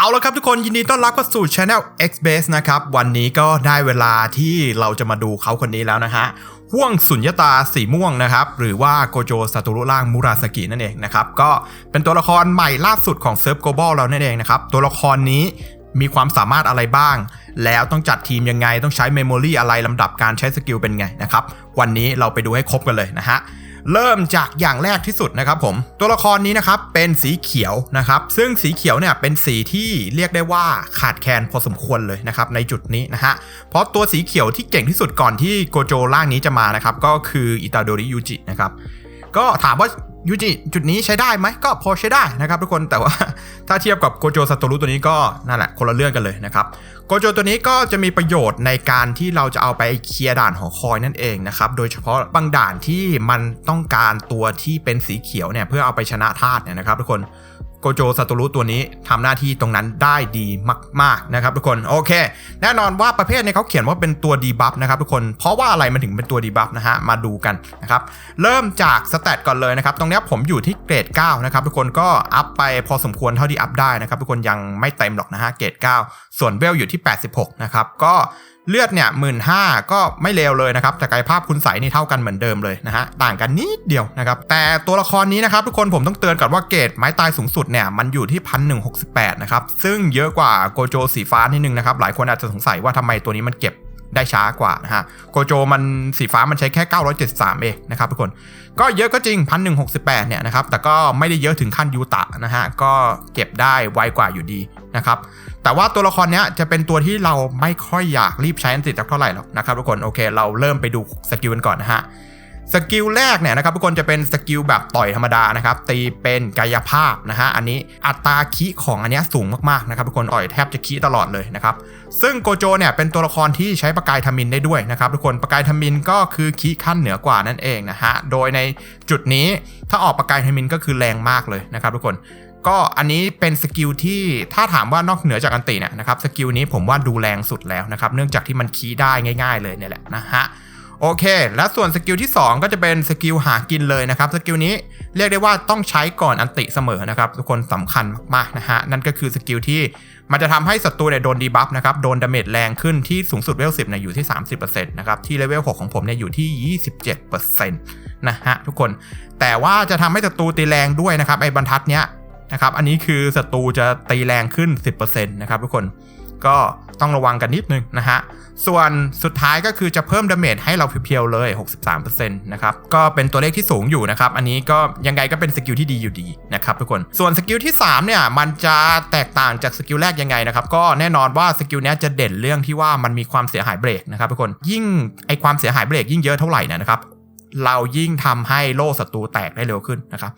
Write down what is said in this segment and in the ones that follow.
เอาละครับทุกคนยินดีต้อนรับเข้าสู่ Channel X Base นะครับ วันนี้ก็ได้เวลาที่เราจะมาดูเขาคนนี้แล้วนะฮะห่วงสุญญตาสีม่วงนะครับ หรือว่าโกโจซาตุรุร่างมูราสกินั่นเองนะครับ ก็เป็นตัวละครใหม่ล่าสุดของเซิร์ฟโกลบอลเรานั่นเองนะครับ ตัวละครนี้มีความสามารถอะไรบ้าง แล้วต้องจัดทีมยังไงต้องใช้เมมโมรีอะไรลำดับการใช้สกิลเป็นไงนะครับ วันนี้เราไปดูให้ครบกันเลยนะฮะ เริ่มจากอย่างแรกที่สุดนะครับผม ตัวละครนี้นะครับเป็นสีเขียวนะครับ ซึ่งสีเขียวเนี่ยเป็นสีที่เรียกได้ว่าขาดแคลนพอสมควรเลยนะครับในจุดนี้นะฮะ เพราะตัวสีเขียวที่เก่งที่สุดก่อนที่โกโจร่างนี้จะมานะครับก็คืออิตาโดริยูจินะครับ ก็ถามว่ายูจิจุดนี้ใช้ได้ไหมก็พอใช้ได้นะครับทุกคนแต่ว่าถ้าเทียบกับโกโจซาโตรุตัวนี้ก็นั่นแหละคนละเรื่องกันเลยนะครับโกโจตัวนี้ก็จะมีประโยชน์ในการที่เราจะเอาไปเคลียร์ด่านหอคอยนั่นเองนะครับโดยเฉพาะบางด่านที่มันต้องการตัวที่เป็นสีเขียวเนี่ยเพื่อเอาไปชนะธาตุเนี่ยนะครับทุกคน โกโจซาโตรุตัวนี้ทำหน้าที่ตรงนั้นได้ดีมากๆนะครับทุกคนโอเค แน่นอนว่าประเภทเนี่ยเขาเขียนว่าเป็นตัวดีบัฟนะครับทุกคนเพราะว่าอะไรมันถึงเป็นตัวดีบัฟนะฮะมาดูกันนะครับเริ่มจากสเตตก่อนเลยนะครับตรงนี้ผมอยู่ที่เกรด9นะครับทุกคนก็อัพไปพอสมควรเท่าที่อัพได้นะครับทุกคนยังไม่เต็มหรอกนะฮะเกรด9ส่วนเวลอยู่ที่ 86นะครับก็ เลือดเนี่ยหมื่นห้าก็ไม่เลวเลยนะครับ แต่กายภาพคุณใสนี่เท่ากันเหมือนเดิมเลยนะฮะ ต่างกันนิดเดียวนะครับ แต่ตัวละครนี้นะครับทุกคนผมต้องเตือนก่อนว่าเกรดไม้ตายสูงสุดเนี่ยมันอยู่ที่พันหนึ่งหกสิบแปดนะครับ ซึ่งเยอะกว่าโกโจสีฟ้านิดนึงนะครับ หลายคนอาจจะสงสัยว่าทำไมตัวนี้มันเก็บได้ช้ากว่านะฮะ โกโจมันสีฟ้ามันใช้แค่ 973 เองนะครับทุกคน ก็เยอะก็จริง 1168 เนี่ยนะครับ แต่ก็ไม่ได้เยอะถึงขั้นยูตะนะฮะ ก็เก็บได้ไวกว่าอยู่ดีนะครับ แต่ว่าตัวละครเนี้ยจะเป็นตัวที่เราไม่ค่อยอยากรีบใช้อันติดเท่าไหร่หรอกนะครับทุกคนโอเค เราเริ่มไปดูสกิลกันก่อนนะฮะสกิลแรกเนี่ยนะครับทุกคนจะเป็นสกิลแบบต่อยธรรมดานะครับตีเป็นกายภาพนะฮะอันนี้อัตราคีของอันนี้สูงมากๆนะครับทุกคนต่อยแทบจะคีตลอดเลยนะครับซึ่งโกโจเนี่ยเป็นตัวละครที่ใช้ประกายทมินได้ด้วยนะครับทุกคนประกายทมินก็คือคีขั้นเหนือกว่านั่นเองนะฮะโดยในจุดนี้ถ้าออกประกายทมินก็คือแรงมากเลยนะครับทุกคน ก็อันนี้เป็นสกิลที่ถ้าถามว่านอกเหนือจากอันติเนี่ยนะครับสกิลนี้ผมว่าดูแรงสุดแล้วนะครับเนื่องจากที่มันคีได้ง่าย ๆ เลยเนี่ยแหละนะฮะโอเค และส่วนสกิลที่ 2 ก็จะเป็นสกิลหากินเลยนะครับสกิลนี้เรียกได้ว่าต้องใช้ก่อนอันติเสมอนะครับทุกคนสำคัญมากๆนะฮะนั่นก็คือสกิลที่มันจะทำให้ศัตรูเนี่ยโดนดีบัฟนะครับโดนดาเมจแรงขึ้นที่สูงสุดเลเวล10เนี่ยอยู่ที่ 30%นะครับที่เลเวล6ของผมเนี่ยอยู่ที่ 27%นะฮะทุกคนแต่ว่าจะทำให้ศัตรูตีแรงด้วยนะครับไอ้บรรทัดเนี้ย นะครับ อันนี้คือศัตรูจะตีแรงขึ้น 10%นะครับทุกคนก็ต้องระวังกันนิดนึงนะฮะ ส่วนสุดท้ายก็คือจะเพิ่มดาเมจให้เราเพียวๆเลย 63%นะครับ ก็เป็นตัวเลขที่สูงอยู่นะครับ อันนี้ก็ยังไงก็เป็นสกิลที่ดีอยู่ดีนะครับทุกคน ส่วนสกิลที่ 3 เนี่ย มันจะแตกต่างจากสกิลแรกยังไงนะครับ ก็แน่นอนว่าสกิลนี้จะเด่นเรื่องที่ว่ามันมีความเสียหายเบรกนะครับทุกคน ยิ่งไอความเสียหายเบรกยิ่งเยอะเท่าไหร่นะครับ เรายิ่งทำให้โล่ศัตรูแตกได้เร็วขึ้นนะครับ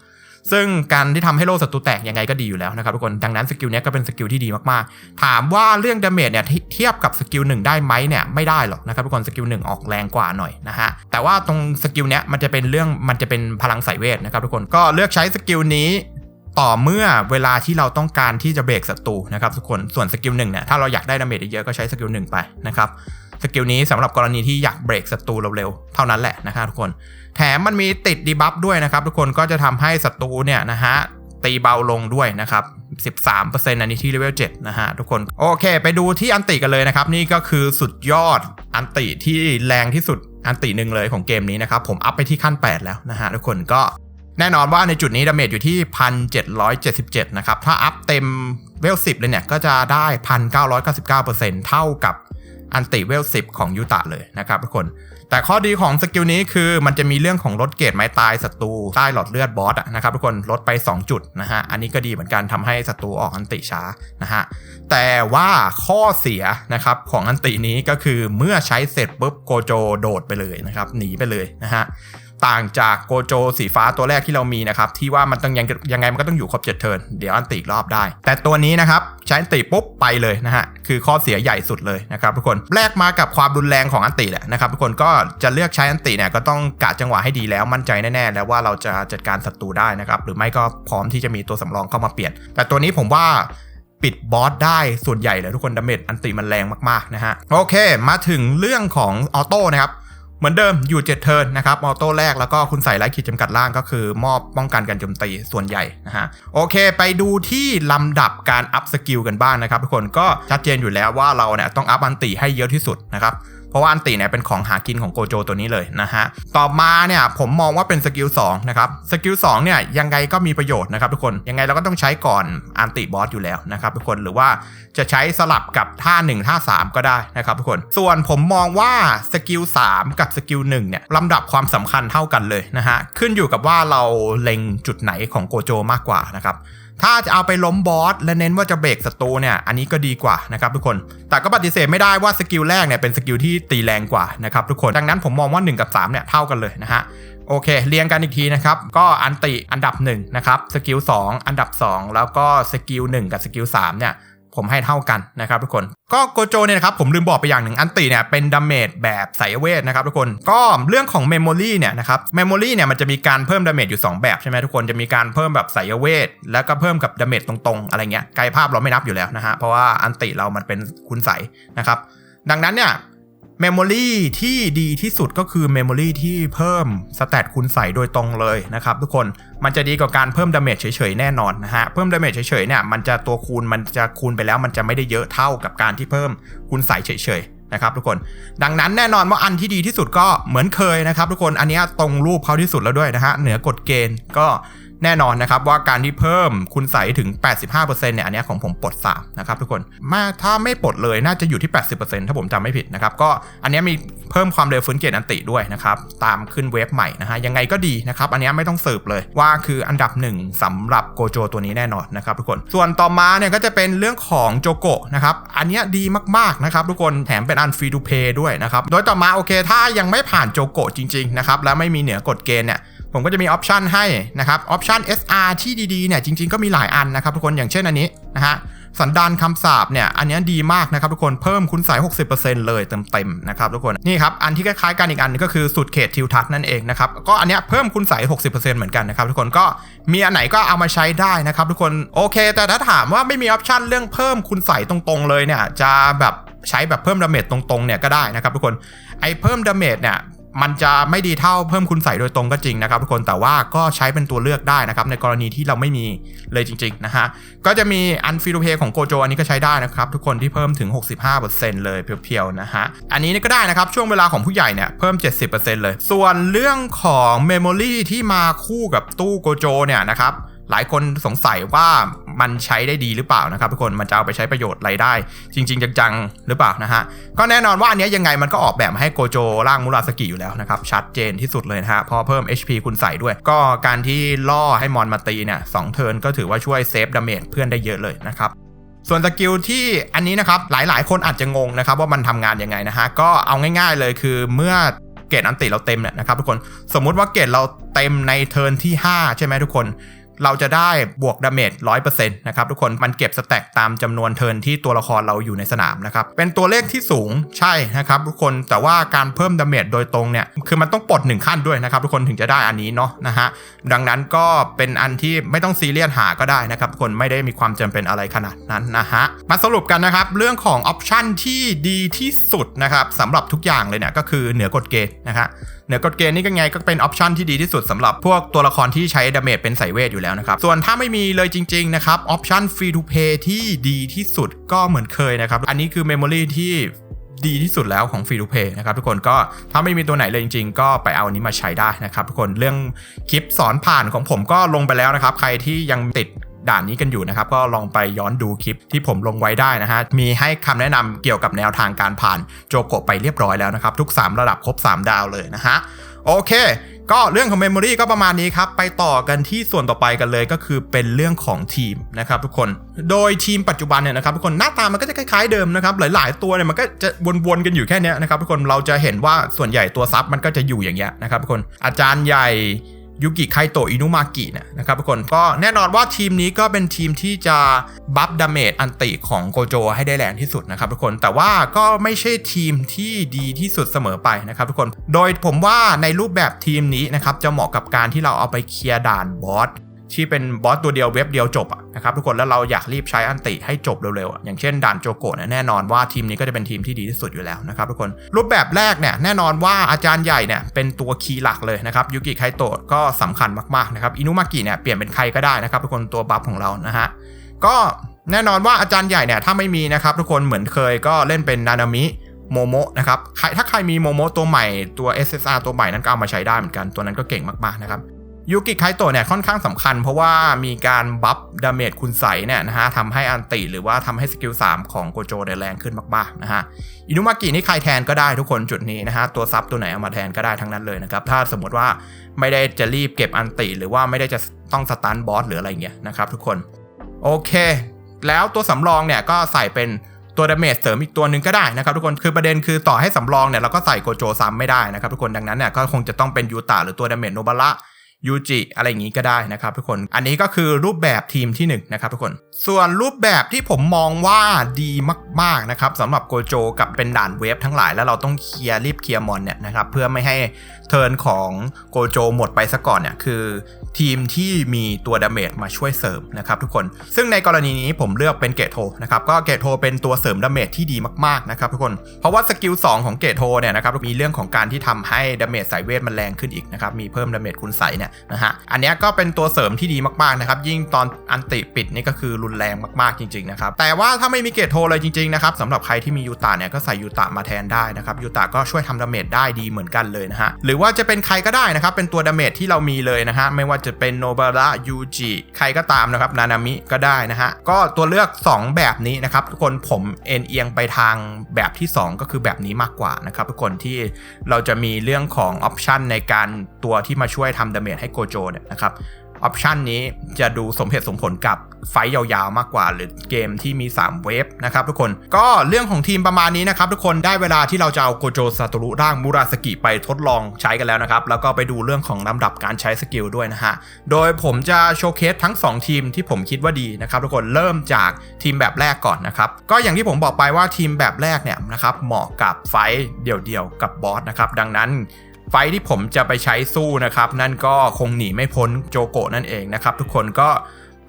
ซึ่งการที่ทำให้โล่ศัตรูแตกยังไงก็ดีอยู่แล้วนะครับทุกคนดังนั้นสกิลนี้ก็เป็นสกิลที่ดีมากๆ ถามว่าเรื่องดาเมจเนี่ยเทียบกับสกิลหนึ่งได้ไหมเนี่ยไม่ได้หรอกนะครับทุกคนสกิลหนึ่งออกแรงกว่าหน่อยนะฮะแต่ว่าตรงสกิลเนี้ยมันจะเป็นเรื่องมันจะเป็นพลังสายเวทนะครับทุกคนก็เลือกใช้สกิลนี้ต่อเมื่อเวลาที่เราต้องการที่จะเบรกศัตรูนะครับทุกคนส่วนสกิลหนึ่งเนี่ยถ้าเราอยากได้ดาเมจเยอะๆก็ใช้สกิลหนึ่งไปนะครับ สกิลนี้สำหรับกรณีที่อยากเบรกศัตรูเร็วๆ เท่านั้นแหละนะครับทุกคน แถมมันมีติดดีบัฟด้วยนะครับทุกคนก็จะทำให้ศัตรูเนี่ยนะฮะตีเบาลงด้วยนะครับ13%อันนี้ที่เลเวล7นะฮะทุกคน โอเค ไปดูที่อันติกันเลยนะครับ นี่ก็คือสุดยอดอันติที่แรงที่สุดอันติหนึ่งเลยของเกมนี้นะครับ ผมอัพไปที่ขั้น 8 แล้วนะฮะทุกคนก็แน่นอนว่าในจุดนี้ดาเมจอยู่ที่ 1,777 นะครับ ถ้าอัพเต็มเวล 10 เลยเนี่ย ก็จะได้ 1,999%เท่ากับ อันติเวล 10 ของยูตะเลยนะครับทุกคน แต่ข้อดีของสกิลนี้คือมันจะมีเรื่องของลดเกรดไม้ตายศัตรูใต้หลอดเลือดบอสนะครับทุกคนลดไป 2 จุดนะฮะ อันนี้ก็ดีเหมือนกันทำให้ศัตรูออกอันติช้านะฮะ แต่ว่าข้อเสียนะครับของอันตินี้ก็คือเมื่อใช้เสร็จปุ๊บโกโจโดดไปเลยนะครับหนีไปเลยนะฮะต่างจากโกโจสีฟ้าตัวแรกที่เรามีนะครับที่ว่ามันต้องยังยังไงมันก็ต้องอยู่ครบ7เทิร์นเดี๋ยวอันติอีกรอบได้ แต่ตัวนี้นะครับ ช้อันติปุ๊บไปเลยนะฮะคือข้อเสียใหญ่สุดเลยนะครับทุกคนแลกมากับความรุนแรงของอันติแหละนะครับทุกคนก็จะเลือกใช้อันติเนี่ยก็ต้องกะจังหวะให้ดีแล้วมั่นใจแน่ๆแล้วว่าเราจะจัดการศัตรูได้นะครับหรือไม่ก็พร้อมที่จะมีตัวสำรองเข้ามาเปลี่ยน แต่ตัวนี้ผมว่าปิดบอสได้ส่วนใหญ่เลยทุกคนดาเมจอันติมันแรงมากๆนะฮะโอเค มาถึงเรื่องของออโต้นะครับ เหมือนเดิมอยู่7เทิร์นนะครับออโต้แรกแล้วก็คุณใส่ไร้ขีดจำกัดล่างก็คือมอบป้องกันการโจมตีส่วนใหญ่นะฮะโอเค ไปดูที่ลำดับการอัพสกิลกันบ้างนะครับทุกคนก็ชัดเจนอยู่แล้วว่าเราเนี่ยต้องอัพอันตีให้เยอะที่สุดนะครับ เพราะว่าอันติเนี่ยเป็นของหากินของโกโจตัวนี้เลยนะฮะ ต่อมาเนี่ยผมมองว่าเป็นสกิล2นะครับ สกิล2เนี่ยยังไงก็มีประโยชน์นะครับทุกคน ยังไงเราก็ต้องใช้ก่อนอันติบอสอยู่แล้วนะครับทุกคน หรือว่าจะใช้สลับกับท่า1ท่า3 ก็ได้นะครับทุกคน ส่วนผมมองว่าสกิล3กับสกิล1เนี่ยลำดับความสำคัญเท่ากันเลยนะฮะ ขึ้นอยู่กับว่าเราเล็งจุดไหนของโกโจมากกว่านะครับ ถ้าจะเอาไปล้มบอสและเน้นว่าจะเบรกศัตรูเนี่ยอันนี้ก็ดีกว่านะครับทุกคน แต่ก็ปฏิเสธไม่ได้ว่าสกิลแรกเนี่ยเป็นสกิลที่ตีแรงกว่านะครับทุกคนดังนั้นผมมองว่า 1 กับ3เนี่ยเท่ากันเลยนะฮะโอเค เรียงกันอีกทีนะครับ ก็อันติอันดับ1นะครับสกิล2อันดับ 2 แล้วก็สกิล1กับสกิล3เนี่ย ผมให้เท่ากันนะครับทุกคน ก็โกโจเนี่ยนะครับผมลืมบอกไปอย่างหนึ่งอันติเนี่ยเป็นดาเมจแบบสายเวทนะครับทุกคน ก็เรื่องของเมมโมรีเนี่ยนะครับเมมโมรีเนี่ยมันจะมีการเพิ่มดาเมจอยู่ 2 แบบใช่ไหมทุกคนจะมีการเพิ่มแบบสายเวท แล้วก็เพิ่มกับดาเมจตรงๆ อะไรเงี้ยกายภาพเราไม่นับอยู่แล้วนะฮะเพราะว่าอันติเรามันเป็นคุณใสนะครับดังนั้นเนี่ย เมมโมรีที่ดีที่สุดก็คือเมมโมรีที่เพิ่มสแตทคุณใส่โดยตรงเลยนะครับทุกคนมันจะดีกว่าการเพิ่มดาเมจเฉยๆแน่นอนนะฮะ เพิ่มดาเมจเฉยๆเนี่ยมันจะตัวคูณมันจะคูณไปแล้วมันจะไม่ได้เยอะเท่ากับการที่เพิ่มคุณใส่เฉยๆนะครับทุกคนดังนั้นแน่นอนว่าอันที่ดีที่สุดก็เหมือนเคยนะครับทุกคนอันนี้ตรงรูปเขาที่สุดแล้วด้วยนะฮะเหนือกฎเกณฑ์ก็ แน่นอนนะครับว่าการที่เพิ่มคุณใสถึง 85%เนี่ยอันนี้ของผมปลด3นะครับทุกคนมาถ้าไม่ปลดเลยน่าจะอยู่ที่ 80%ถ้าผมจำไม่ผิดนะครับก็อันนี้มีเพิ่มความเร็วฟื้นเกียรติอันติด้วยนะครับตามขึ้นเว็บใหม่นะฮะยังไงก็ดีนะครับอันนี้ไม่ต้องสืบเลยว่าคืออันดับหนึ่งสำหรับโกโจตัวนี้แน่นอนนะครับทุกคนส่วนต่อมาเนี่ยก็จะเป็นเรื่องของโจโกะนะครับอันนี้ดีมากๆนะครับทุกคนแถมเป็นอันฟรีดูเพย์ด้วยนะครับโดยต่อมาโอเคถ้ายังไม่ผ่านโจโกะจริงๆนะครับและไม่มีเหนือกฎเกณฑ์เนี่ย ผมก็จะมีออปชันให้นะครับออปชัน SR ที่ดีๆเนี่ยจริงๆก็มีหลายอันนะครับทุกคนอย่างเช่นอันนี้นะฮะสันดานคำสาบเนี่ยอันนี้ดีมากนะครับทุกคนเพิ่มคุณใส่60%เลยเต็มๆนะครับทุกคนนี่ครับอันที่คล้ายๆกันอีกอันนึงก็คือสุดเขตทิวทัศน์นั่นเองนะครับก็อันเนี้ยเพิ่มคุณใส่60%เหมือนกันนะครับทุกคนก็มีอันไหนก็เอามาใช้ได้นะครับทุกคนโอเค แต่ถ้าถามว่าไม่มีออปชันเรื่องเพิ่มคุณใส่ตรงๆ เลยเนี่ยจะแบบใช้แบบเพิ่มดาเมจตรงๆเนี่ยก็ได้นะครับทุกคนไอเพิ่มดาเมจเนี่ย มันจะไม่ดีเท่าเพิ่มคุณใส่โดยตรงก็จริงนะครับทุกคนแต่ว่าก็ใช้เป็นตัวเลือกได้นะครับในกรณีที่เราไม่มีเลยจริงๆนะฮะก็จะมีอันฟิลเพย์ของโกโจอันนี้ก็ใช้ได้นะครับทุกคนที่เพิ่มถึง 65%เลยเพียวๆนะฮะอันนี้ก็ได้นะครับช่วงเวลาของผู้ใหญ่เนี่ยเพิ่ม 70%เลย ส่วนเรื่องของเมมโมรีที่มาคู่กับตู้โกโจเนี่ยนะครับหลายคนสงสัยว่า มันใช้ได้ดีหรือเปล่านะครับทุกคนมันจะเอาไปใช้ประโยชน์อะไรได้ จริง ๆ จังๆหรือเปล่านะฮะก็แน่นอนว่าอันนี้ยังไงมันก็ออกแบบมาให้โกโจร่างมูราสกิอยู่แล้วนะครับชัดเจนที่สุดเลยนะฮะพอเพิ่ม HP คุณใส่ด้วย ก็การที่ล่อให้มอนมาตีเนี่ยสองเทิร์นก็ถือว่าช่วยเซฟดาเมจเพื่อนได้เยอะเลยนะครับส่วนสกิลที่อันนี้นะครับหลายๆ คนอาจจะงงนะครับว่ามันทำงานยังไงนะฮะก็เอาง่ายๆเลยคือเมื่อเกรดอันติเราเต็มเนี่ยนะครับทุกคนสมมุติว่าเกรดเราเต็มในเทิร์นที่ 5 ใช่ไหมทุกคน เราจะได้บวกดาเมจ100%นะครับทุกคนมันเก็บสแต็กตามจำนวนเทิร์นที่ตัวละครเราอยู่ในสนามนะครับเป็นตัวเลขที่สูงใช่นะครับทุกคนแต่ว่าการเพิ่มดาเมจโดยตรงเนี่ยคือมันต้องปลดหนึ่งขั้นด้วยนะครับทุกคนถึงจะได้อันนี้เนาะนะฮะดังนั้นก็เป็นอันที่ไม่ต้องซีเรียสหาก็ได้นะครับคนไม่ได้มีความจำเป็นอะไรขนาดนั้นนะฮะมาสรุปกันนะครับเรื่องของออปชันที่ดีที่สุดนะครับสำหรับทุกอย่างเลยเนี่ยก็คือเหนือกฎเกณฑ์นะฮะเห นือกฎเกณฑ์นี่ก็ไงก็เป็นออปชันที่ดีที่สุดสำหรับพวกตัวละครที่ใช้ดาเมจเป็นสายเวทอยู่แล้วนะครับ ส่วนถ้าไม่มีเลยจริง ๆ นะครับออปชันฟรีทูเพย์ที่ดีที่สุดก็เหมือนเคยนะครับ อันนี้คือเมมโมรีที่ดีที่สุดแล้วของฟรีทูเพย์นะครับทุกคนก็ถ้าไม่มีตัวไหนเลยจริง ๆ ก็ไปเอาอันนี้มาใช้ได้นะครับทุกคนเรื่องคลิปสอนผ่านของผมก็ลงไปแล้วนะครับ ใครที่ยังติด ด่านนี้กันอยู่นะครับ ก็ลองไปย้อนดูคลิปที่ผมลงไว้ได้นะฮะ มีให้คำแนะนำเกี่ยวกับแนวทางการผ่านโจโกไปเรียบร้อยแล้วนะครับ ทุก 3 ระดับครบ 3 ดาวเลยนะฮะ โอเค ก็เรื่องของเมมโมรีก็ประมาณนี้ครับ ไปต่อกันที่ส่วนต่อไปกันเลยก็คือเป็นเรื่องของทีมนะครับทุกคน โดยทีมปัจจุบันเนี่ยนะครับทุกคนหน้าตามันก็จะคล้ายๆเดิมนะครับ หลาย ๆ ตัวเนี่ยมันก็จะวนๆกันอยู่แค่นี้นะครับทุกคน เราจะเห็นว่าส่วนใหญ่ตัวซับมันก็จะอยู่อย่างเงี้ยนะครับทุกคน อาจารย์ใหญ่ ยุกิไคโตอินุมากิเนี่ยนะครับทุกคนก็แน่นอนว่าทีมนี้ก็เป็นทีมที่จะบัฟดาเมจอันติของโกโจให้ได้แรงที่สุดนะครับทุกคนแต่ว่าก็ไม่ใช่ทีมที่ดีที่สุดเสมอไปนะครับทุกคนโดยผมว่าในรูปแบบทีมนี้นะครับจะเหมาะกับการที่เราเอาไปเคลียร์ด่านบอส ที่เป็นบอสตัวเดียวเว็บเดียวจบอะนะครับทุกคนแล้วเราอยากรีบใช้อันติให้จบเร็วๆอย่างเช่นด่านโจโกะเนี่ยแน่นอนว่าทีมนี้ก็จะเป็นทีมที่ดีที่สุดอยู่แล้วนะครับทุกคนรูปแบบแรกเนี่ยแน่นอนว่าอาจารย์ใหญ่เนี่ยเป็นตัวคีย์หลักเลยนะครับยูกิไคโตะก็สำคัญมากๆนะครับอินุมากิเนี่ยเปลี่ยนเป็นใครก็ได้นะครับทุกคนตัวบัฟของเรานะฮะก็แน่นอนว่าอาจารย์ใหญ่เนี่ยถ้าไม่มีนะครับทุกคนเหมือนเคยก็เล่นเป็นนานามิโมโมะนะครับใครถ้าใครมีโมโมะตัวใหม่ตัว SSR ตัวใหม่นั้นก็เอามาใช้ได้เหมือนกันตัวนั้นก็เก่งมากๆนะครับ ยูกิไคโตะเนี่ยค่อนข้างสำคัญ เพราะว่ามีการบัฟดาเมจคุณใสเนี่ยนะฮะทำให้อันติหรือว่าทำให้สกิล 3 ของโกโจเนี่ยแรงขึ้นมากๆนะฮะอินุมากินี่ใครแทนก็ได้ทุกคนจุดนี้นะฮะตัวซับตัวไหนเอามาแทนก็ได้ทั้งนั้นเลยนะครับถ้าสมมติว่าไม่ได้จะรีบเก็บอันติ หรือว่าไม่ได้จะต้องสตันบอสหรืออะไรเงี้ยนะครับทุกคนโอเค แล้วตัวสำรองเนี่ยก็ใส่เป็นตัวดาเมจเสริมอีกตัวหนึ่งก็ได้นะครับทุกคนคือประเด็นคือต่อให้สำรองเนี่ยเราก็ใส่โกโจซ้ำไม่ได้นะครับทุกคนดังนั้นเนี่ยก็คงจะต้องเป็นยูตะหรือตัวดาเมจโนบาระ ยูจิอะไรอย่างนี้ก็ได้นะครับทุกคน อันนี้ก็คือรูปแบบทีมที่1นงนะครับทุกคน ส่วนรูปแบบที่ผมมองว่าดีมากๆนะครับสำหรับโกโจกับเป็นด่านเวฟทั้งหลายแล้วเราต้องเคลียร์รีบเคลียร์มอนเนี่ยนะครับเพื่อไม่ให้เทิร์นของโกโจหมดไปซะก่อนเนี่ยคือ ทีมที่มีตัวดาเมจมาช่วยเสริมนะครับทุกคน ซึ่งในกรณีนี้ผมเลือกเป็นเกตโทนะครับ ก็เกตโทเป็นตัวเสริมดาเมจที่ดีมากๆนะครับทุกคน เพราะว่าสกิล2ของเกตโทเนี่ยนะครับมีเรื่องของการที่ทำให้ดาเมจสายเวทมันแรงขึ้นอีกนะครับมีเพิ่มดาเมจคุณใสเนี่ยนะฮะอันนี้ก็เป็นตัวเสริมที่ดีมากๆนะครับยิ่งตอนอันติปิดนี่ก็คือรุนแรงมากๆจริงๆนะครับแต่ว่าถ้าไม่มีเกตโทเลยจริงๆนะครับสำหรับใครที่มียูตาเนี่ยก็ใส่ยูตามาแทนได้นะครับยูตาก็ช่วยทำดาเมจได้ดีเหมือนกันเลยนะฮะหรือว่าจะเป็นใครก็ได้นะครับเป็นตัวดาเมจที่เรามีเลยนะฮะไม่ว่าจะเป็นโนบาระยูจิใครก็ตามนะครับนานามิก็ได้นะฮะก็ตัวเลือก 2 แบบนี้นะครับทุกคนผมเอ็นเอียงไปทางแบบที่ 2 ก็คือแบบนี้มากกว่านะครับทุกคนที่เราจะมีเรื่องของออปชันในการตัวที่มาช่วยทำดาเมจให้โกโจเนี่ยนะครับ ออปชันนี้จะดูสมเหตุสมผลกับไฟยาวๆมากกว่า หรือเกมที่มี 3 เวฟนะครับทุกคนก็เรื่องของทีมประมาณนี้นะครับทุกคนได้เวลาที่เราจะเอาโกโจซาโตรุร่างมูราสกิไปทดลองใช้กันแล้วนะครับแล้วก็ไปดูเรื่องของลำดับการใช้สกิลด้วยนะฮะโดยผมจะโชว์เคสทั้ง 2 ทีมที่ผมคิดว่าดีนะครับทุกคนเริ่มจากทีมแบบแรกก่อนนะครับก็อย่างที่ผมบอกไปว่าทีมแบบแรกเนี่ยนะครับเหมาะกับไฟเดี่ยวๆกับบอสนะครับดังนั้น ไฟที่ผมจะไปใช้สู้นะครับ นั่นก็คงหนีไม่พ้นโจโกะนั่นเองนะครับ ทุกคนก็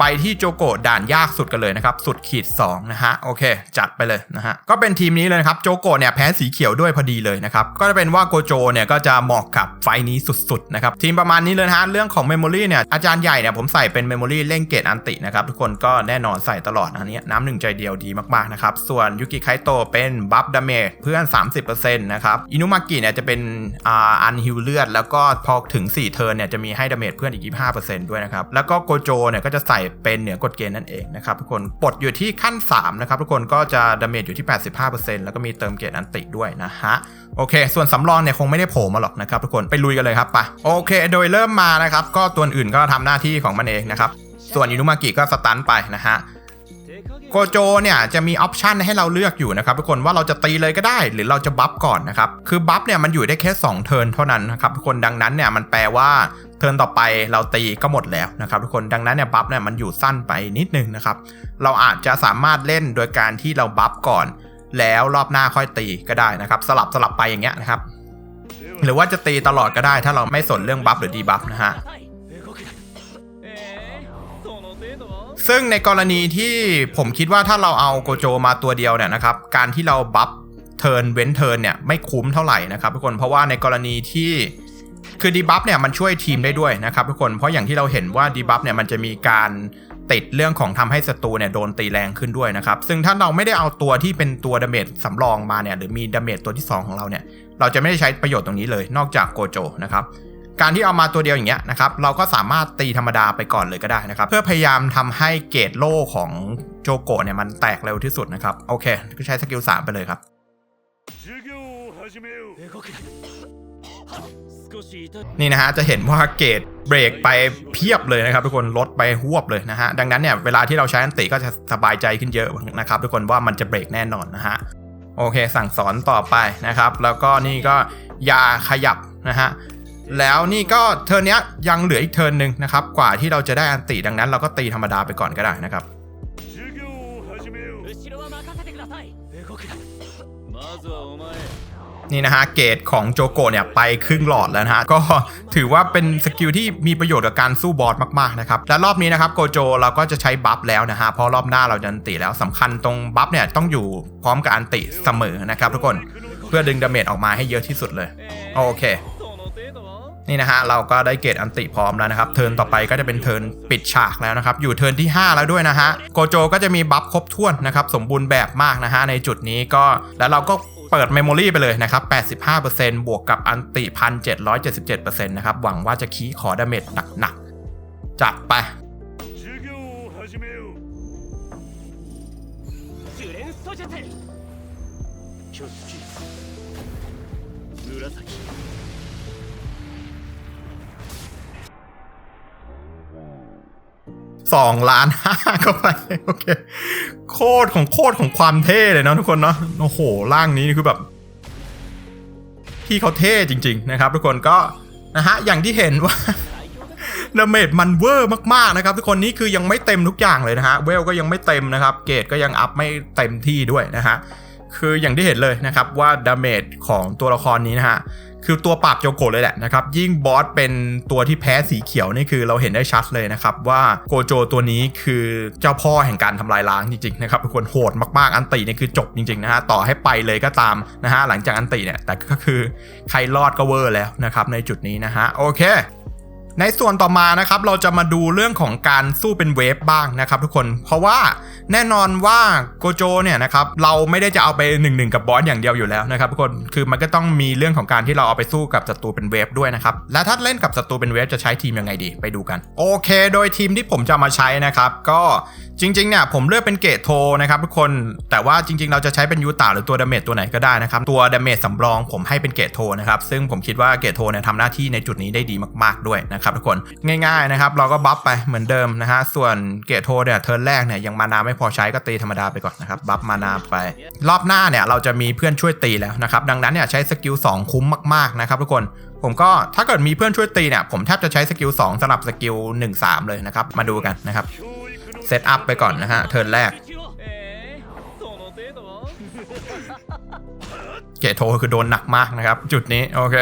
ไปที่โจโกด่านยากสุดกันเลยนะครับ สุดขีด2นะฮะโอเค จัดไปเลยนะฮะก็เป็นทีมนี้เลยนะครับโจโกเนี่ยแพ้สีเขียวด้วยพอดีเลยนะครับก็จะเป็นว่าโกโจเนี่ยก็จะเหมาะกับไฟนี้สุดๆนะครับทีมประมาณนี้เลยนะฮะเรื่องของเมมโมรี่เนี่ยอาจารย์ใหญ่เนี่ยผมใส่เป็นเมมโมรี่เล่งเกตอันตินะครับทุกคนก็แน่นอนใส่ตลอดอันนี้น้ำหนึ่งใจเดียวดีมากๆนะครับส่วนยุกิไคโตเป็นบัฟดาเมจเพื่อน 30%นะครับอินุมากิเนี่ยจะเป็นอ่าอันฮิวเลือด แล้วก็พอถึง 4 เทิร์นเนี่ยจะมีให้ดาเมจเพื่อนอีก 25%ด้วยนะครับแล้วก็โกโจเนี่ยก็จะใส่เป็นเหนือกฎเกณฑ์นั่นเองนะครับทุกคนปลดอยู่ที่ขั้น 3 นะครับทุกคนก็จะดาเมจอยู่ที่ 85%แล้วก็มีเติมเกณฑ์อันติด้วยนะฮะโอเค ส่วนสำรองเนี่ยคงไม่ได้โผล่มาหรอกนะครับทุกคนไปลุยกันเลยครับไปโอเค โดยเริ่มมานะครับก็ตัวอื่นก็ทำหน้าที่ของมันเองนะครับส่วนอินุมากิก็สตันไปนะฮะ โกโจเนี่ยจะมีออปชันให้เราเลือกอยู่นะครับทุกคนว่าเราจะตีเลยก็ได้ หรือเราจะบัฟก่อนนะครับ คือบัฟเนี่ยมันอยู่ได้แค่2เทิร์นเท่านั้นนะครับทุกคนดังนั้นเนี่ยมันแปลว่าเทิร์นต่อไปเราตีก็หมดแล้วนะครับทุกคนดังนั้นเนี่ยบัฟเนี่ยมันอยู่สั้นไปนิดนึงนะครับเราอาจจะสามารถเล่นโดยการที่เราบัฟก่อน แล้วรอบหน้าค่อยตีก็ได้นะครับ สลับสลับไปอย่างเงี้ยนะครับหรือว่าจะตีตลอดก็ได้ถ้าเราไม่สนเรื่องบัฟหรือดีบัฟนะฮะ ซึ่งในกรณีที่ผมคิดว่าถ้าเราเอาโกโจมาตัวเดียวเนี่ยนะครับ การที่เราบัฟเทิร์นเว้นเทิร์นเนี่ยไม่คุ้มเท่าไหร่นะครับทุกคนเพราะว่าในกรณีที่คือดีบัฟเนี่ยมันช่วยทีมได้ด้วยนะครับทุกคนเพราะอย่างที่เราเห็นว่าดีบัฟเนี่ยมันจะมีการติดเรื่องของทำให้ศัตรูเนี่ยโดนตีแรงขึ้นด้วยนะครับ ซึ่งถ้าเราไม่ได้เอาตัวที่เป็นตัวดาเมจสำรองมาเนี่ยหรือมีดาเมจตัวที่ 2 ของเราเนี่ย เราจะไม่ได้ใช้ประโยชน์ตรงนี้เลยนอกจากโกโจนะครับ การที่เอามาตัวเดียวอย่างเงี้ยนะครับเราก็สามารถตีธรรมดาไปก่อนเลยก็ได้นะครับ เพื่อพยายามทำให้เกรดโล่ของโจโกเนี่ยมันแตกเร็วที่สุดนะครับ โอเค ก็ใช้สกิล 3 ไปเลยครับนี่นะฮะจะเห็นว่าเกรดเบรกไปเพียบเลยนะครับทุกคนลดไปหวบเลยนะฮะดังนั้นเนี่ยเวลาที่เราใช้อันติก็จะสบายใจขึ้นเยอะนะครับทุกคนว่ามันจะเบรกแน่นอนนะฮะโอเค สั่งสอนต่อไปนะครับ แล้วก็นี่ก็ยาขยับนะฮะ แล้วนี่ก็เทอร์นนี้ยังเหลืออีกเทอร์นหนึ่งนะครับ กว่าที่เราจะได้อันตีดังนั้น เราก็ตีธรรมดาไปก่อนก็ได้นะครับนี่นะฮะเกรของโจโกเนี่ยไปครึ่งหลอดแล้วนะฮะก็ถือว่าเป็นสกิลที่มีประโยชน์กับการสู้บอสมากๆนะครับและรอบนี้นะครับโกโจเราก็จะใช้บัฟแล้วนะฮะเพราะรอบหน้าเราจะอันติแล้วสำคัญตรงบัฟเนี่ยต้องอยู่พร้อมกับอันติเสมอนะครับทุกคนเพื่อดึงดาเมจออกมาให้เยอะที่สุดเลยโอเค นี่นะฮะเราก็ได้เกรดอันติพร้อมแล้วนะครับ เทิร์นต่อไปก็จะเป็นเทิร์นปิดฉากแล้วนะครับ อยู่เทิร์นที่ 5 แล้วด้วยนะฮะโกโจก็จะมีบัฟครบถ้วนนะครับ สมบูรณ์แบบมากนะฮะในจุดนี้ก็แล้วเราก็เปิดเมมโมรีไปเลยนะครับ 85%บวกกับอันติ 1777%นะครับ หวังว่าจะคีขอดาเมจหนักๆจัดไป สองล้านห้าเข้าไปโอเคโคตรของโคตรของความเท่เลยเนาะทุกคนเนาะโอ้โหร่างนี้นี่คือแบบพี่เขาเท่จริง ๆ นะครับ ทุกคนก็นะฮะอย่างที่เห็นว่าดาเมจมันเวอร์มากๆนะครับ ทุกคนนี่คือยังไม่เต็มทุกอย่างเลยนะฮะเวลก็ยังไม่เต็มนะครับ เกรดก็ยังอัพไม่เต็มที่ด้วยนะฮะคืออย่างที่เห็นเลยนะครับว่าดาเมจของตัวละครนี้นะฮะ คือตัวปราบโจโกะเลยแหละนะครับ ยิ่งบอสเป็นตัวที่แพ้สีเขียวนี่คือเราเห็นได้ชัดเลยนะครับ ว่าโกโจตัวนี้คือเจ้าพ่อแห่งการทำลายล้างจริงๆนะครับทุกคนโหดมากๆ อันตินี่คือจบจริงๆนะฮะต่อให้ไปเลยก็ตามนะฮะหลังจากอันติเนี่ยแต่ก็คือใครรอดก็เวอร์แล้วนะครับในจุดนี้นะฮะโอเค ในส่วนต่อมานะครับเราจะมาดูเรื่องของการสู้เป็นเวฟบ้างนะครับทุกคน เพราะว่าแน่นอนว่าโกโจเนี่ยนะครับเราไม่ได้จะเอาไป1นึกับบอสอย่างเดียวอยู่แล้วนะครับทุกคนคือมันก็ต้องมีเรื่องของการที่เราเอาไปสู้กับศัตรูเป็นเวฟด้วยนะครับและถ้าเล่นกับศัตรูเป็นเวฟจะใช้ทีมยังไงดีไปดูกัน โอเค โดยทีมที่ผมจะมาใช้นะครับก็จริงๆเนี่ยผมเลือกเป็นเกตโทนะครับทุกคนแต่ว่าจริง ๆ เราจะใช้เป็นยูตาหรือตัวดาเมจตัวไหนก็ได้นะครับตัวดาเมจสำรองผมให้เป็นเกตโทนะครับซึ่งผมคิดว่าเกตโทเนี่ยทำหน้าที่ในจุดนี้ได้ดีมากๆด้วยนะครับทุกคนง่ายๆนะครับเราก็บัฟไปเหมือนเดิมนะฮะส่วนเกตโทเนี่ยเทิร์นแรกเนี่ยยังมานาไม่พอใช้ก็ตีธรรมดาไปก่อนนะครับบัฟมานาไป รอบหน้าเนี่ยเราจะมีเพื่อนช่วยตีแล้วนะครับดังนั้นเนี่ยใช้สกิล2คุ้มมากๆนะครับทุกคนผมก็ถ้าเกิดมีเพื่อนช่วยตีเนี่ยผมแทบจะใช้สกิล2สลับสกิล1 3 เลยนะครับมาดูกันนะครับ เซตอัพไปก่อนนะฮะ เทิร์นแรกเกตโทคือโดนหนักมากนะครับ จุดนี้โอเค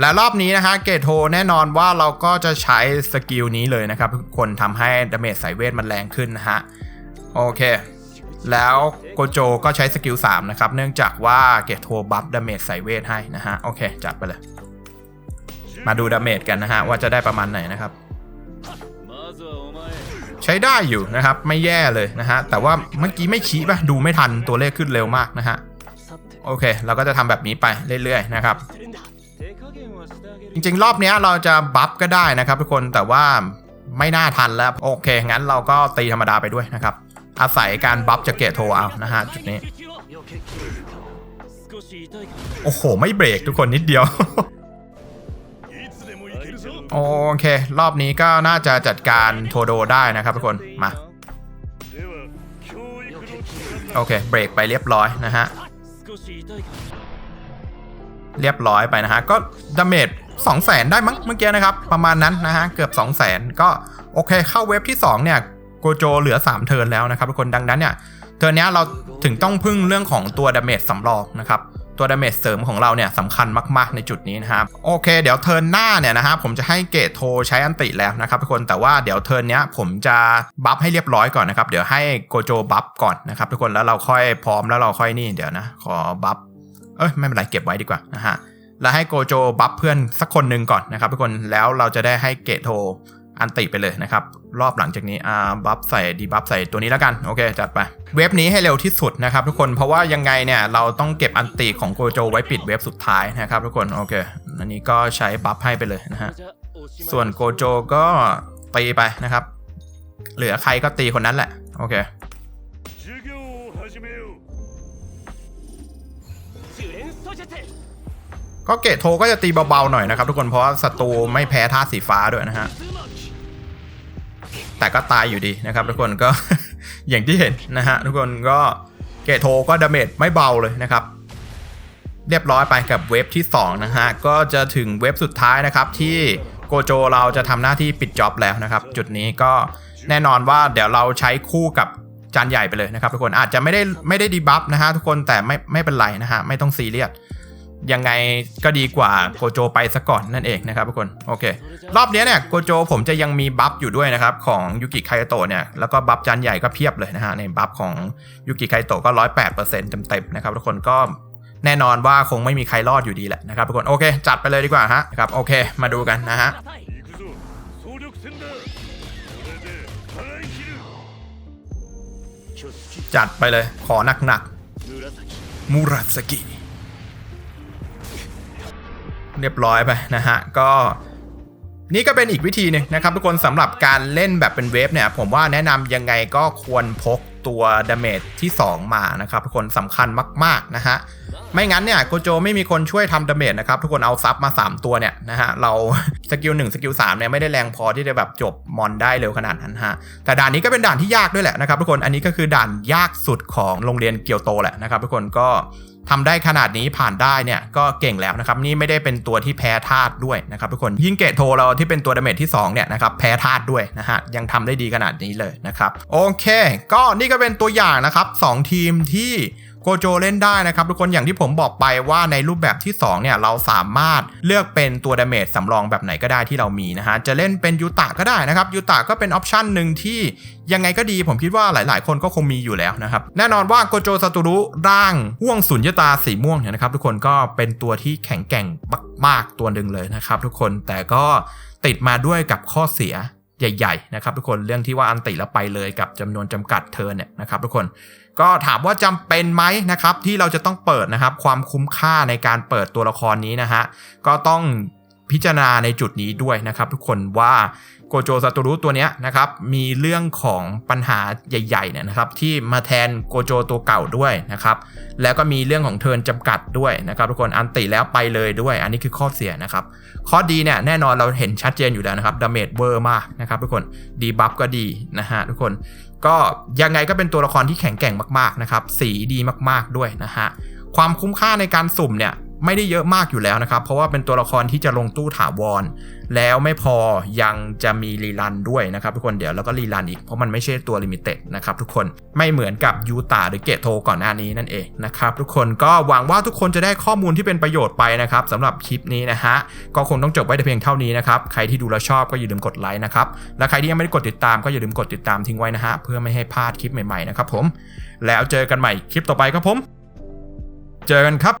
และรอบนี้นะฮะเกตโทแน่นอนว่าเราก็จะใช้สกิลนี้เลยนะครับคนทำให้ดาเมจสายเวทมันแรงขึ้นนะฮะ โอเค แล้วโกโจก็ใช้สกิล3นะครับ เนื่องจากว่าเกตโทบัฟดาเมจสายเวทให้นะฮะ โอเค จัดไปเลย มาดูดาเมจกันนะฮะ ว่าจะได้ประมาณไหนนะครับ ใช้ได้อยู่นะครับ ไม่แย่เลยนะฮะ แต่ว่าเมื่อกี้ไม่ชี้ป่ะ ดูไม่ทันตัวเลขขึ้นเร็วมากนะฮะ โอเค เราก็จะทำแบบนี้ไปเรื่อยๆนะครับจริงๆ รอบนี้เราจะบัฟก็ได้นะครับทุกคนแต่ว่าไม่น่าทันแล้ว โอเค งั้นเราก็ตีธรรมดาไปด้วยนะครับ อาศัยการบัฟจะเกะโทเอานะฮะ จุดนี้ โอ้โห ไม่เบรกทุกคนนิดเดียว โอเค รอบนี้ก็น่าจะจัดการโทโดได้นะครับทุกคนมาโอเคเบรกไปเรียบร้อยนะฮะเรียบร้อยไปนะฮะ ก็ดาเมจ2 0,000 ได้มั้งเมื่อกี้นะครับ ประมาณนั้นนะฮะ เกือบ 200,000 ก็โอเคเข้าเว็บที่ 2 เนี่ยโกโจเหลือ 3 เทิร์นแล้วนะครับทุกคนดังนั้นเนี่ย เทิร์นนี้เราถึงต้องพึ่งเรื่องของตัวดาเมจสำรองนะครับ ตัวดาเมจเสริมของเราเนี่ยสำคัญมากๆในจุดนี้นะครับโอเค เดี๋ยวเทิร์นหน้าเนี่ยนะฮะผมจะให้เกตโทใช้อันติแล้วนะครับทุกคนแต่ว่าเดี๋ยวเทิร์นเนี้ยผมจะบัฟให้เรียบร้อยก่อนนะครับเดี๋ยวให้โกโจบัฟก่อนนะครับทุกคนแล้วเราค่อยพร้อมแล้วเราค่อยนี่เดี๋ยวนะขอบัฟเอ้ยไม่เป็นไรเก็บไว้ดีกว่านะฮะแล้วให้โกโจบัฟเพื่อนสักคนหนึ่งก่อนนะครับทุกคนแล้วเราจะได้ให้เกตโท อันติไปเลยนะครับ รอบหลังจากนี้อ่าบัฟใส่ดีบัฟใส่ตัวนี้แล้วกัน โอเค จัดไป เว็บนี้ให้เร็วที่สุดนะครับทุกคนเพราะว่ายังไงเนี่ย เราต้องเก็บอันติของโกโจไว้ปิดเว็บสุดท้ายนะครับทุกคนโอเค อันนี้ก็ใช้บัฟให้ไปเลยนะฮะส่วนโกโจก็ตีไปนะครับ เหลือใครก็ตีคนนั้นแหละ โอเคก็เกตโทก็จะตีเบาๆหน่อยนะครับทุกคนเพราะศัตรูไม่แพ้ท่าสีฟ้าด้วยนะฮะ แต่ก็ตายอยู่ดีนะครับทุกคนก็ อย่างที่เห็นนะฮะทุกคนก็เกตโทก็ดาเมจไม่เบาเลยนะครับ เรียบร้อยไปกับเว็บที่ 2 นะฮะ ก็จะถึงเว็บสุดท้ายนะครับที่โกโจเราจะทำหน้าที่ปิดจ็อบแล้วนะครับ จุดนี้ก็แน่นอนว่าเดี๋ยวเราใช้คู่กับจานใหญ่ไปเลยนะครับทุกคนอาจจะไม่ได้ไม่ได้ดีบัฟนะฮะทุกคนแต่ไม่ไม่เป็นไรนะฮะไม่ต้องซีเรียส ยังไงก็ดีกว่าโกโจไปซะก่อนนั่นเองนะครับทุกคนโอเค รอบนี้เนี่ยโกโจผมจะยังมีบัฟอยู่ด้วยนะครับ ของยูกิไคโตะเนี่ยแล้วก็บัฟจานใหญ่ก็เพียบเลยนะฮะในบัฟของยูกิไคโตะก็ร้อยแปดเปอร์เซ็นต์เต็มๆนะครับทุกคนก็แน่นอนว่าคงไม่มีใครรอดอยู่ดีแหละนะครับทุกคนโอเค จัดไปเลยดีกว่าฮะครับโอเค มาดูกันนะฮะจัดไปเลยขอหนักๆมูราสกิ เรียบร้อยไปนะฮะก็นี่ก็เป็นอีกวิธีหนึงนะครับทุกคนสำหรับการเล่นแบบเป็นเวฟเนี่ยผมว่าแนะนำยังไงก็ควรพกตัวดาเมจที่ 2 มานะครับทุกคนสำคัญมากๆนะฮะไม่งั้นเนี่ยโกโจไม่มีคนช่วยทำดาเมจนะครับทุกคนเอาซับมา 3 ตัวเนี่ยนะฮะเราสกิล1สกิล3เนี่ยไม่ได้แรงพอที่จะแบบจบมอนได้เร็วขนาดนั้นฮะแต่ด่านนี้ก็เป็นด่านที่ยากด้วยแหละนะครับทุกคนอันนี้ก็คือด่านยากสุดของโรงเรียนเกียวโตแหละนะครับทุกคนก็ ทำได้ขนาดนี้ผ่านได้เนี่ยก็เก่งแล้วนะครับนี่ไม่ได้เป็นตัวที่แพ้ธาตุด้วยนะครับทุกคนยิ่งเกตโทเราที่เป็นตัวดาเมจที่2เนี่ยนะครับแพ้ธาตุด้วยนะฮะยังทำได้ดีขนาดนี้เลยนะครับโอเค ก็นี่ก็เป็นตัวอย่างนะครับสองทีมที่ โกโจเล่นได้นะครับทุกคนอย่างที่ผมบอกไปว่าในรูปแบบที่2เนี่ยเราสามารถเลือกเป็นตัวดาเมจสำรองแบบไหนก็ได้ที่เรามีนะฮะจะเล่นเป็นยูตะก็ได้นะครับยูตะก็เป็นออปชันหนึ่งที่ยังไงก็ดีผมคิดว่าหลาย ๆ คนก็คงมีอยู่แล้วนะครับ แน่นอนว่าโกโจซาตูรุร่างห่วงสุญญตาสีม่วงเนี่ยนะครับ ทุกคนก็เป็นตัวที่แข็งแกร่งมากๆตัวหนึ่งเลยนะครับทุกคนแต่ก็ติดมาด้วยกับข้อเสียใหญ่ ๆ นะครับ ทุกคนเรื่องที่ว่าอันติแล้วไปเลยกับจำนวนจำกัดเธอเนี่ยนะครับทุกคน ก็ถามว่าจำเป็นไหมนะครับที่เราจะต้องเปิดนะครับ ความคุ้มค่าในการเปิดตัวละครนี้นะฮะก็ต้องพิจารณาในจุดนี้ด้วยนะครับ ทุกคนว่า โกโจซาตูรุตัวเนี้ยนะครับมีเรื่องของปัญหาใหญ่ๆเนี่ยนะครับที่มาแทนโกโจตัวเก่าด้วยนะครับแล้วก็มีเรื่องของเทิร์นจำกัดด้วยนะครับทุกคนอันติแล้วไปเลยด้วย อันนี้คือข้อเสียนะครับข้อดีเนี่ยแน่นอนเราเห็นชัดเจนอยู่แล้วนะครับดาเมจเวอร์มากนะครับทุกคนดีบัฟก็ดีนะฮะทุกคนก็ยังไงก็เป็นตัวละครที่แข็งแกร่งมากๆนะครับสีดีมากๆด้วยนะฮะความคุ้มค่าในการสุ่มเนี่ย ไม่ได้เยอะมากอยู่แล้วนะครับ เพราะว่าเป็นตัวละครที่จะลงตู้ถาวร แล้วไม่พอยังจะมีรีรันด้วยนะครับทุกคนเดี๋ยวแล้วก็รีรันอีก เพราะมันไม่ใช่ตัวลิมิเต็ดนะครับทุกคนไม่เหมือนกับยูตาหรือเกตโทก่อนหน้านี้นั่นเองนะครับทุกคนก็หวังว่าทุกคนจะได้ข้อมูลที่เป็นประโยชน์ไปนะครับสำหรับคลิปนี้นะฮะก็คงต้องจบไว้แต่เพียงเท่านี้นะครับใครที่ดูแล้วชอบก็อย่าลืมกดไลค์นะครับและใครที่ยังไม่ได้กดติดตามก็อย่าลืมกดติดตามทิ้งไว้นะฮะเพื่อไม่ให้พลาดคลิปใหม่ๆนะครับผมแล้วเจอกันใหม่คลิปต่อไปครับผม เจอกันครับ